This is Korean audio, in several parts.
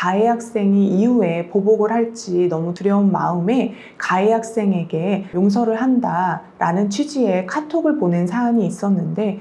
가해 학생이 이후에 보복을 할지 너무 두려운 마음에 가해 학생에게 용서를 한다라는 취지의 카톡을 보낸 사안이 있었는데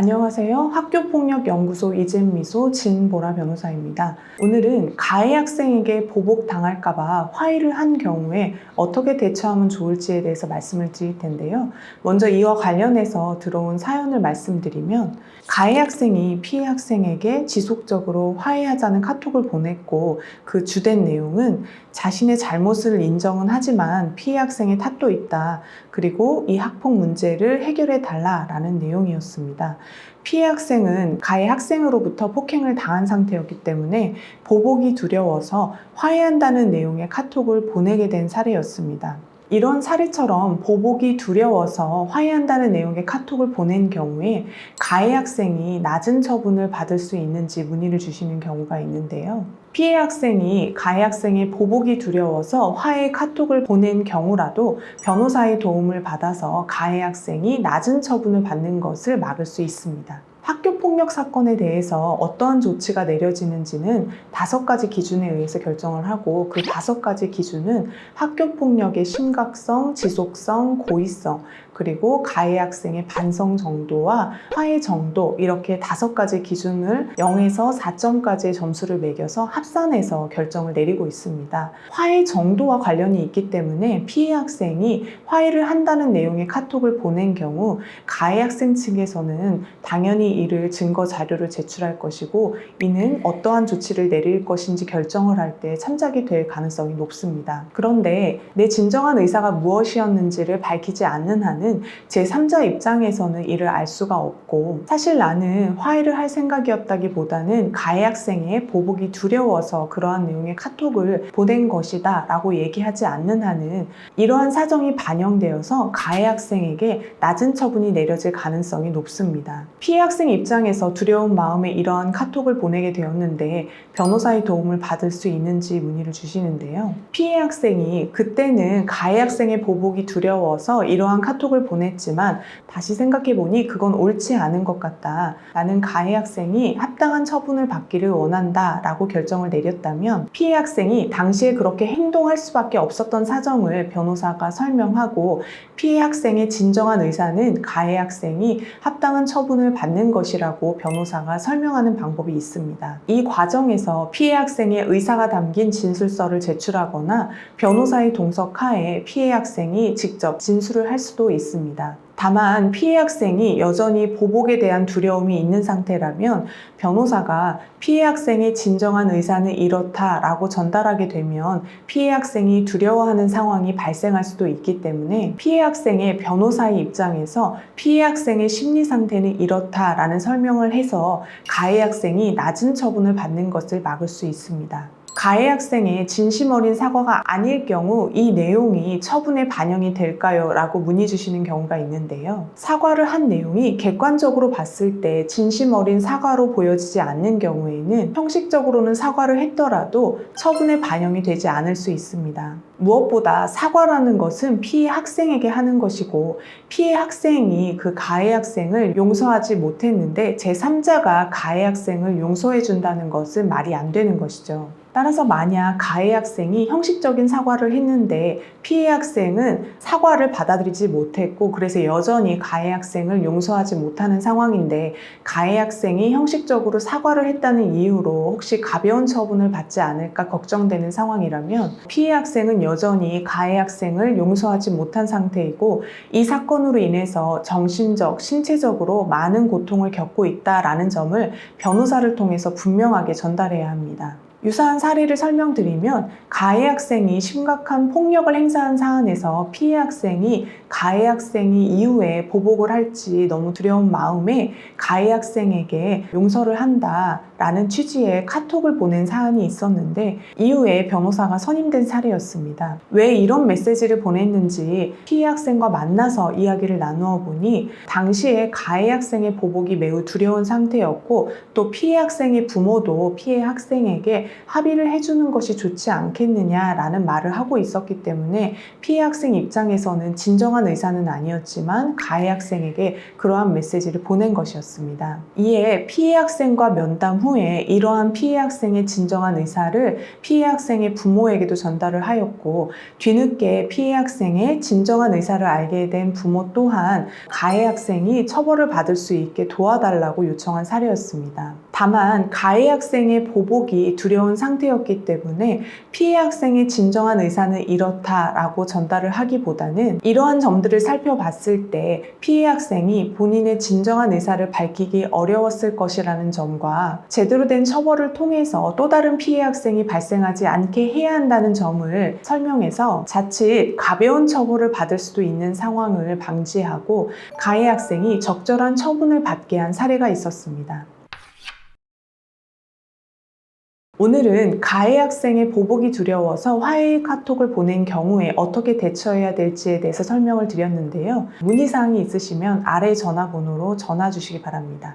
안녕하세요. 학교폭력연구소 이진미소 진보라 변호사입니다. 오늘은 가해 학생에게 보복 당할까봐 화해를 한 경우에 어떻게 대처하면 좋을지에 대해서 말씀을 드릴 텐데요. 먼저 이와 관련해서 들어온 사연을 말씀드리면 가해 학생이 피해 학생에게 지속적으로 화해하자는 카톡을 보냈고 그 주된 내용은 자신의 잘못을 인정은 하지만 피해 학생의 탓도 있다. 그리고 이 학폭 문제를 해결해 달라라는 내용이었습니다. 피해 학생은 가해 학생으로부터 폭행을 당한 상태였기 때문에 보복이 두려워서 화해한다는 내용의 카톡을 보내게 된 사례였습니다. 이런 사례처럼 보복이 두려워서 화해한다는 내용의 카톡을 보낸 경우에 가해 학생이 낮은 처분을 받을 수 있는지 문의를 주시는 경우가 있는데요. 피해 학생이 가해 학생의 보복이 두려워서 화해 카톡을 보낸 경우라도 변호사의 도움을 받아서 가해 학생이 낮은 처분을 받는 것을 막을 수 있습니다. 학교 폭력 사건에 대해서 어떠한 조치가 내려지는지는 다섯 가지 기준에 의해서 결정을 하고 그 다섯 가지 기준은 학교 폭력의 심각성, 지속성, 고의성, 그리고 가해 학생의 반성 정도와 화해 정도 이렇게 다섯 가지 기준을 0에서 4점까지의 점수를 매겨서 합산해서 결정을 내리고 있습니다. 화해 정도와 관련이 있기 때문에 피해 학생이 화해를 한다는 내용의 카톡을 보낸 경우 가해 학생 측에서는 당연히 이를 증거 자료를 제출할 것이고 이는 어떠한 조치를 내릴 것인지 결정을 할 때 참작이 될 가능성이 높습니다. 그런데 내 진정한 의사가 무엇이었는지를 밝히지 않는 한은 제3자 입장에서는 이를 알 수가 없고 사실 나는 화해를 할 생각이었다기보다는 가해 학생의 보복이 두려워서 그러한 내용의 카톡을 보낸 것이다 라고 얘기하지 않는 한은 이러한 사정이 반영되어서 가해 학생에게 낮은 처분이 내려질 가능성이 높습니다. 피해 학생 입장에서 두려운 마음에 이러한 카톡을 보내게 되었는데 변호사의 도움을 받을 수 있는지 문의를 주시는데요. 피해 학생이 그때는 가해 학생의 보복이 두려워서 이러한 카톡을 보냈지만 다시 생각해보니 그건 옳지 않은 것 같다. 나는 가해 학생이 합당한 처분을 받기를 원한다 라고 결정을 내렸다면 피해 학생이 당시에 그렇게 행동할 수밖에 없었던 사정을 변호사가 설명하고 피해 학생의 진정한 의사는 가해 학생이 합당한 처분을 받는 것이라고 변호사가 설명하는 방법이 있습니다. 이 과정에서 피해 학생의 의사가 담긴 진술서를 제출하거나 변호사의 동석하에 피해 학생이 직접 진술을 할 수도 있습니다. 다만 피해 학생이 여전히 보복에 대한 두려움이 있는 상태라면 변호사가 피해 학생의 진정한 의사는 이렇다라고 전달하게 되면 피해 학생이 두려워하는 상황이 발생할 수도 있기 때문에 피해 학생의 변호사의 입장에서 피해 학생의 심리 상태는 이렇다라는 설명을 해서 가해 학생이 낮은 처분을 받는 것을 막을 수 있습니다. 가해 학생의 진심 어린 사과가 아닐 경우 이 내용이 처분에 반영이 될까요? 라고 문의 주시는 경우가 있는데요. 사과를 한 내용이 객관적으로 봤을 때 진심 어린 사과로 보여지지 않는 경우에는 형식적으로는 사과를 했더라도 처분에 반영이 되지 않을 수 있습니다. 무엇보다 사과라는 것은 피해 학생에게 하는 것이고 피해 학생이 그 가해 학생을 용서하지 못했는데 제3자가 가해 학생을 용서해 준다는 것은 말이 안 되는 것이죠. 따라서 만약 가해 학생이 형식적인 사과를 했는데 피해 학생은 사과를 받아들이지 못했고 그래서 여전히 가해 학생을 용서하지 못하는 상황인데 가해 학생이 형식적으로 사과를 했다는 이유로 혹시 가벼운 처분을 받지 않을까 걱정되는 상황이라면 피해 학생은 여전히 가해 학생을 용서하지 못한 상태이고 이 사건으로 인해서 정신적, 신체적으로 많은 고통을 겪고 있다라는 점을 변호사를 통해서 분명하게 전달해야 합니다. 유사한 사례를 설명드리면 가해 학생이 심각한 폭력을 행사한 사안에서 피해 학생이 가해 학생이 이후에 보복을 할지 너무 두려운 마음에 가해 학생에게 용서를 한다라는 취지의 카톡을 보낸 사안이 있었는데 이후에 변호사가 선임된 사례였습니다. 왜 이런 메시지를 보냈는지 피해 학생과 만나서 이야기를 나누어 보니 당시에 가해 학생의 보복이 매우 두려운 상태였고 또 피해 학생의 부모도 피해 학생에게 합의를 해주는 것이 좋지 않겠느냐라는 말을 하고 있었기 때문에 피해 학생 입장에서는 진정한 의사는 아니었지만 가해 학생에게 그러한 메시지를 보낸 것이었습니다. 이에 피해 학생과 면담 후에 이러한 피해 학생의 진정한 의사를 피해 학생의 부모에게도 전달을 하였고 뒤늦게 피해 학생의 진정한 의사를 알게 된 부모 또한 가해 학생이 처벌을 받을 수 있게 도와달라고 요청한 사례였습니다. 다만 가해 학생의 보복이 두려 운 상태였기 때문에 피해 학생의 진정한 의사는 이렇다라고 전달을 하기보다는 이러한 점들을 살펴봤을 때 피해 학생이 본인의 진정한 의사를 밝히기 어려웠을 것이라는 점과 제대로 된 처벌을 통해서 또 다른 피해 학생이 발생하지 않게 해야 한다는 점을 설명해서 자칫 가벼운 처벌을 받을 수도 있는 상황을 방지하고 가해 학생이 적절한 처분을 받게 한 사례가 있었습니다. 오늘은 가해 학생의 보복이 두려워서 화해의 카톡을 보낸 경우에 어떻게 대처해야 될지에 대해서 설명을 드렸는데요. 문의사항이 있으시면 아래 전화번호로 전화 주시기 바랍니다.